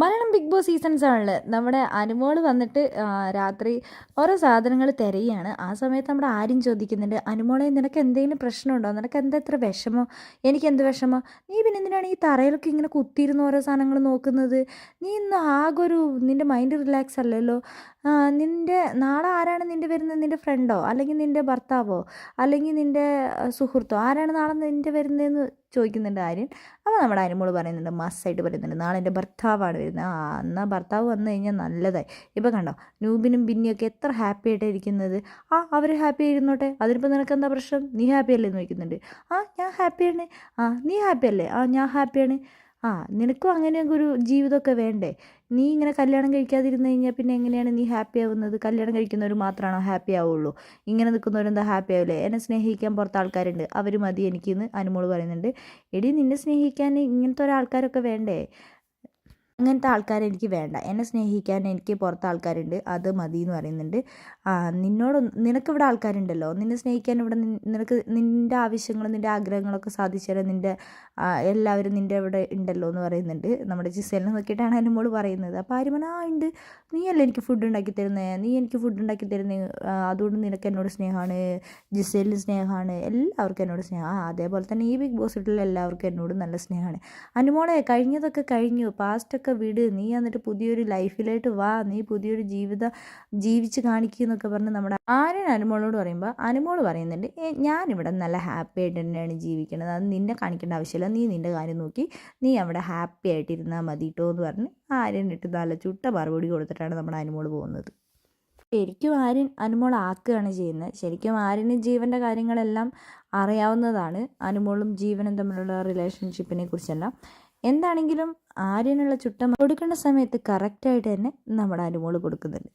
Malayalam big boss season സെവനിൽ നമ്മുടെ അനുമോൾ വന്നിട്ട് രാത്രി ഓരോ സാധനങ്ങൾ തിരയുകയാണ് ആ സമയത്ത് നമ്മുടെ ആരും ചോദിക്കുന്നുണ്ട് അനുമോളെ നിനക്ക് എന്തെങ്കിലും പ്രശ്നമുണ്ടോ? നിനക്ക് എന്താ ഇത്ര വിഷമോ? എനിക്ക് എന്ത് വിഷമോ? നീ പിന്നെ എന്തിനാണ് ഈ തറയിലൊക്കെ ഇങ്ങനെ കുത്തിയിരുന്ന് ഓരോ സാധനങ്ങൾ നോക്കുന്നത്? നീ ഇന്ന് ആകെ ഒരു നിന്റെ മൈൻഡ് റിലാക്സ് അല്ലല്ലോ? നിന്റെ നാളെ ആരാണ് നിന്റെ വരുന്നത്? നിന്റെ ഫ്രണ്ടോ അല്ലെങ്കിൽ നിന്റെ ഭർത്താവോ? അല്ലെങ്കിൽ നിന്റെ സുഹൃത്തോ? ആരാണ് നാളെ നിന്റെ വരുന്നതെന്ന് ചോദിക്കുന്നുണ്ട് ആര്യൻ. അപ്പോൾ നമ്മുടെ അനുമോൾ പറയുന്നുണ്ട് മസ്സായിട്ട് പറയുന്നുണ്ട് നാളെ എന്റെ ഭർത്താവാണ് വരുന്നത്. ആ എന്നാൽ ഭർത്താവ് വന്നു കഴിഞ്ഞാൽ നല്ലതായി. ഇപ്പോൾ കണ്ടോ നൂബിനും ബിന്നിയൊക്കെ എത്ര ഹാപ്പി ആയിട്ട് ഇരിക്കുന്നത്. ആ അവർ ഹാപ്പി ആയിരുന്നോട്ടെ? അതിനിപ്പോൾ നിനക്ക് എന്താ പ്രശ്നം? നീ ഹാപ്പി അല്ലേ എന്ന് ചോദിക്കുന്നുണ്ട്. ആ ഞാൻ ഹാപ്പിയാണ്. ആ നീ ഹാപ്പി അല്ലേ? ആ ഞാൻ ഹാപ്പിയാണ്. ആ നിനക്കും അങ്ങനെയൊക്കെ ഒരു ജീവിതമൊക്കെ വേണ്ടേ? നീ ഇങ്ങനെ കല്യാണം കഴിക്കാതിരുന്ന് കഴിഞ്ഞാൽ പിന്നെ എങ്ങനെയാണ് നീ ഹാപ്പി ആവുന്നത്? കല്യാണം കഴിക്കുന്നവർ മാത്രമാണോ ഹാപ്പി ആവുള്ളൂ? ഇങ്ങനെ നിൽക്കുന്നവരെന്താ ഹാപ്പി ആവില്ലേ? എന്നെ സ്നേഹിക്കാൻ പുറത്ത് ആൾക്കാരുണ്ട്. അവർ മതി എനിക്കെന്ന് അനുമോൾ പറയുന്നുണ്ട്. എടി നിന്നെ സ്നേഹിക്കാൻ ഇങ്ങനത്തെ ഒരാൾക്കാരൊക്കെ വേണ്ടേ? അങ്ങനത്തെ ആൾക്കാരെ എനിക്ക് വേണ്ട. എന്നെ സ്നേഹിക്കാൻ എനിക്ക് പുറത്ത് ആൾക്കാരുണ്ട്. അത് മതി എന്ന് പറയുന്നുണ്ട് നിന്നോട് നിനക്കിവിടെ ആൾക്കാരുണ്ടല്ലോ? നിന്നെ സ്നേഹിക്കാൻ ഇവിടെ നിനക്ക് നിന്റെ ആവശ്യങ്ങളും നിന്റെ ആഗ്രഹങ്ങളൊക്കെ സാധിച്ചു നിന്റെ എല്ലാവരും നിന്റെ ഇവിടെ ഉണ്ടല്ലോ എന്ന് പറയുന്നുണ്ട്. നമ്മുടെ ജിസേലിനെ നോക്കിയിട്ടാണ് അനുമോൾ പറയുന്നത്. അപ്പോൾ ആരും പറഞ്ഞു, ആ ഉണ്ട്. നീയല്ലേ എനിക്ക് ഫുഡ് ഉണ്ടാക്കി തരുന്നത് നീ എനിക്ക് ഫുഡ് ഉണ്ടാക്കി തരുന്നത് അതുകൊണ്ട് നിനക്ക് എന്നോട് സ്നേഹമാണ്. ജിസേലിന് സ്നേഹമാണ്. എല്ലാവർക്കും എന്നോട് സ്നേഹം. ആ അതേപോലെ തന്നെ ഈ ബിഗ് ബോസ് വീട്ടിൽ എല്ലാവർക്കും എന്നോട് നല്ല സ്നേഹമാണ്. അനുമോളെ കഴിഞ്ഞതൊക്കെ കഴിഞ്ഞു. പാസ്റ്റൊക്കെ വിട്. നീ എന്നിട്ട് പുതിയൊരു ലൈഫിലായിട്ട് വാ. നീ പുതിയൊരു ജീവിതം ജീവിച്ച് കാണിക്കുക എന്നൊക്കെ പറഞ്ഞ് നമ്മുടെ ആര്യൻ അനുമോളോട് പറയുമ്പോൾ അനുമോൾ പറയുന്നുണ്ട് "ഏ, ഞാനിവിടെ നല്ല ഹാപ്പി ആയിട്ട് തന്നെയാണ് ജീവിക്കുന്നത് അത് നിന്നെ കാണിക്കേണ്ട ആവശ്യമില്ല. നീ നിന്റെ കാര്യം നോക്കി. നീ അവിടെ ഹാപ്പി ആയിട്ടിരുന്നാൽ മതി കേട്ടോ എന്ന് പറഞ്ഞ് ആര്യൻ ഇട്ട് നല്ല ചുട്ട മറുപടി കൊടുത്തിട്ടാണ് നമ്മുടെ അനുമോൾ പോകുന്നത്. ശരിക്കും ആര്യൻ അനുമോൾ ആക്കുകയാണ് ചെയ്യുന്നത്. ശരിക്കും ആര്യന് ജീവന്റെ കാര്യങ്ങളെല്ലാം അറിയാവുന്നതാണ്. അനുമോളും ജീവനും തമ്മിലുള്ള റിലേഷൻഷിപ്പിനെ കുറിച്ചെല്ലാം. എന്താണെങ്കിലും ആര്യനുള്ള ചുട്ട കൊടുക്കേണ്ട സമയത്ത് കറക്റ്റായിട്ട് തന്നെ നമ്മുടെ അനുമോൾ കൊടുക്കുന്നുണ്ട്.